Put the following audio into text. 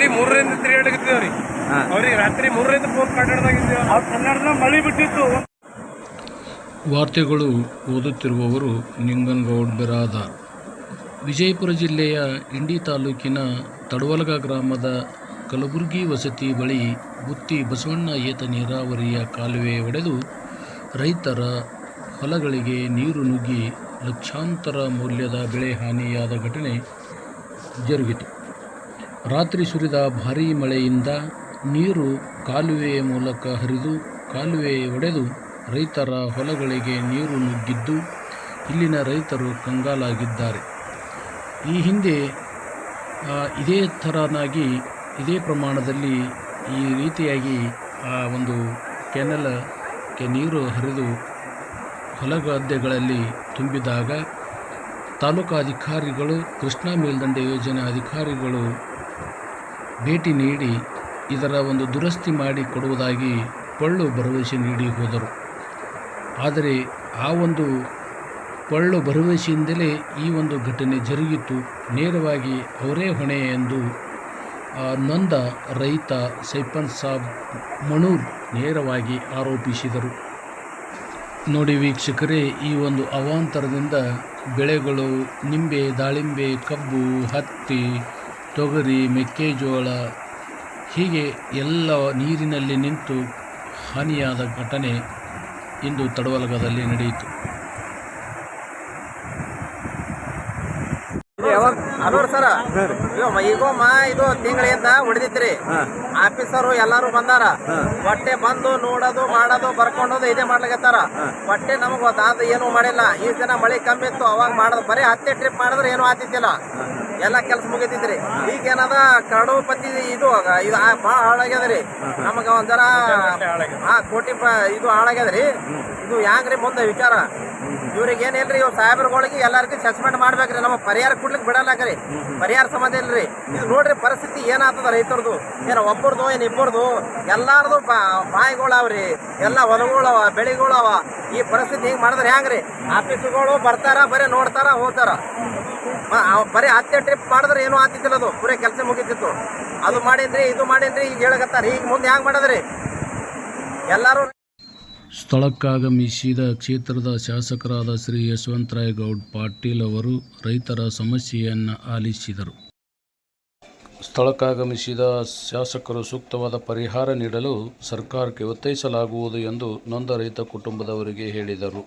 ರಾತ್ರಿ ಮೂರರಿಂದ ತಿರುಗಾಡಕತ್ತೀವ್ರಿ ರೀ ಅವ್ರಿಗೆ ರಾತ್ರಿ ಮೂರರಿಂದ ಫೋನ್ ಕನ್ನಡದಾಗಿದ್ದೀವಿ ಕನ್ನಡದ ಮಳಿ ಬಿಟ್ಟಿತ್ತು. ವಾರ್ತೆಗಳು ಓದುತ್ತಿರುವವರು ನಿಂಗನಗೌಡ್ ಬಿರಾದಾರ್. ವಿಜಯಪುರ ಜಿಲ್ಲೆಯ ಇಂಡಿ ತಾಲೂಕಿನ ತಡವಲಗ ಗ್ರಾಮದ ಕಲಬುರಗಿ ವಸತಿ ಬಳಿ ಬುತ್ತಿ ಬಸವಣ್ಣ ಏತ ನೀರಾವರಿಯ ಕಾಲುವೆ ಒಡೆದು ರೈತರ ಹೊಲಗಳಿಗೆ ನೀರು ನುಗ್ಗಿ ಲಕ್ಷಾಂತರ ಮೌಲ್ಯದ ಬೆಳೆ ಹಾನಿಯಾದ ಘಟನೆ ಜರುಗಿತು. ರಾತ್ರಿ ಸುರಿದ ಭಾರೀ ಮಳೆಯಿಂದ ನೀರು ಕಾಲುವೆಯ ಮೂಲಕ ಹರಿದು ಕಾಲುವೆ ಒಡೆದು ರೈತರ ಹೊಲಗಳಿಗೆ ನೀರು ನುಗ್ಗಿದ್ದು ಇಲ್ಲಿನ ರೈತರು ಕಂಗಾಲಾಗಿದ್ದಾರೆ. ಈ ಹಿಂದೆ ಇದೇ ಥರನಾಗಿ ಇದೇ ಪ್ರಮಾಣದಲ್ಲಿ ಈ ರೀತಿಯಾಗಿ, ಆ, ಒಂದು ಕೆನಲಕ್ಕೆ ನೀರು ಹರಿದು ಹೊಲಗದ್ದೆಗಳಲ್ಲಿ ತುಂಬಿದಾಗ ತಾಲೂಕಾ ಅಧಿಕಾರಿಗಳು ಕೃಷ್ಣಾ ಮೇಲ್ದಂಡೆ ಯೋಜನೆ ಅಧಿಕಾರಿಗಳು ಭೇಟಿ ನೀಡಿ ಇದರ ಒಂದು ದುರಸ್ತಿ ಮಾಡಿ ಕೊಡುವುದಾಗಿ ಪಳ್ಳು ಭರವಸೆ ನೀಡಿ ಹೋದರು. ಆದರೆ ಆ ಒಂದು ಪಳ್ಳು ಭರವಸೆಯಿಂದಲೇ ಈ ಒಂದು ಘಟನೆ ಜರುಗಿತು. ನೇರವಾಗಿ ಅವರೇ ಹೊಣೆ ಎಂದು ನೊಂದ ರೈತ ಸೈಪನ್ ಸಾಬ್ ಮಣೂರ್ ನೇರವಾಗಿ ಆರೋಪಿಸಿದರು. ನೋಡಿ ವೀಕ್ಷಕರೇ, ಈ ಒಂದು ಅವಾಂತರದಿಂದ ಬೆಳೆಗಳು, ನಿಂಬೆ, ದಾಳಿಂಬೆ, ಕಬ್ಬು, ಹತ್ತಿ ತೊಗರಿ ಮೆಕ್ಕೆಜೋಳ ಹೀಗೆ ಎಲ್ಲ ನೀರಿನಲ್ಲಿ ನಿಂತು ಹಾನಿಯಾದ ಘಟನೆ ಇಂದು ತಡವಲಗದಲ್ಲಿ ನಡೆಯಿತು. ಅಲೋರ್ ಸರ? ಈಗೊಮ್ಮ ಇದು ತಿಂಗಳಿಂದ ಹೊಡೆದಿತ್ರಿ. ಆಫೀಸರು ಎಲ್ಲಾರು ಬಂದಾರ. ಹೊಟ್ಟೆ ಬಂದು ನೋಡೋದು ಮಾಡೋದು ಬರ್ಕೊಂಡೋದು ಇದೇ ಮಾಡ್ಲಿಕತ್ತಾರ. ಹೊಟ್ಟೆ ನಮಗ್ ಗೊತ್ತಾದ ಏನು ಮಾಡಿಲ್ಲ. ಈ ದಿನ ಮಳೆ ಕಮ್ಮಿ ಇತ್ತು ಅವಾಗ ಮಾಡೋದು ಬರೀ ಹತ್ತೆ ಟ್ರಿಪ್ ಮಾಡಿದ್ರೆ ಏನು ಆತಿದ್ದಿಲ್ಲ ಎಲ್ಲ ಕೆಲಸ ಮುಗಿತಿದ್ರಿ. ಈಗ ಏನದ ಕರಡು ಪತ್ತಿ ಇದು ಇದು ಭಾಳ ಹಾಳಾಗ್ಯದ್ರಿ. ನಮಗ ಒಂಥರ ಹಾ ಕೋಟಿ ಇದು ಹಾಳಾಗ್ಯದ್ರಿ. ಇದು ಹ್ಯಾಂಗ್ರಿ ಮುಂದೆ ವಿಚಾರ? ಇವ್ರಿಗೆ ಏನಿಲ್ರಿ ಇವ್ರು ಸಾಹೇಬ್ರಗಳಿಗೆ ಎಲ್ಲರಿಗೂ ಸಸ್ಪೆಂಡ್ ಮಾಡ್ಬೇಕ್ರಿ, ನಮ್ಮ ಪರಿಹಾರ ಕೊಡ್ಲಿಕ್ಕೆ ಬಿಡಲ್ಲಾಕ್ರಿ ಪರಿಹಾರ ಸಂಬಂಧ ಇಲ್ರಿ. ಇದು ನೋಡ್ರಿ ಪರಿಸ್ಥಿತಿ ಏನಾಗ್ತದ ರೈತರದು. ಏನ ಒಬ್ಬರದು, ಏನ್ ಇಬ್ಬರದು, ಎಲ್ಲಾರ್ದು ಬಾಯಿಗಳು ರೀ ಎಲ್ಲ ಹೊಲಗಳವ, ಬೆಳೆಗಳವ. ಈ ಪರಿಸ್ಥಿತಿ ಹಿಂಗ್ ಮಾಡಿದ್ರೆ ಹೆಂಗ್ರಿ? ಆಫೀಸ್ಗಳು ಬರ್ತಾರ, ಬರೀ ನೋಡ್ತಾರ ಹೋಗ್ತಾರ ಬರೀ ಹತ್ತೆ ಟ್ರಿಪ್ ಮಾಡಿದ್ರೆ ಏನೂ ಆತಿತ್ತಿಲ್ಲ ಅದು. ಪೂರೇ ಕೆಲಸ ಮುಗಿತಿತ್ತು. ಅದು ಮಾಡಿದ್ರಿ ಇದು ಮಾಡಿದ್ರಿ ಈಗ ಹೇಳಕತ್ತಾರ. ಈಗ ಮುಂದೆ ಹ್ಯಾಂಗ್ ಮಾಡದ್ರಿ? ಎಲ್ಲಾರು ಸ್ಥಳಕ್ಕಾಗಮಿಸಿದ ಕ್ಷೇತ್ರದ ಶಾಸಕರಾದ ಶ್ರೀ ಯಶವಂತರಾಯ್ ಗೌಡ್ ಪಾಟೀಲ್ ಅವರು ರೈತರ ಸಮಸ್ಯೆಯನ್ನು ಆಲಿಸಿದರು. ಸ್ಥಳಕ್ಕಾಗಮಿಸಿದ ಶಾಸಕರು ಸೂಕ್ತವಾದ ಪರಿಹಾರ ನೀಡಲು ಸರ್ಕಾರಕ್ಕೆ ಒತ್ತಾಯಿಸಲಾಗುವುದು ಎಂದು ನೊಂದ ರೈತ ಕುಟುಂಬದವರಿಗೆ ಹೇಳಿದರು.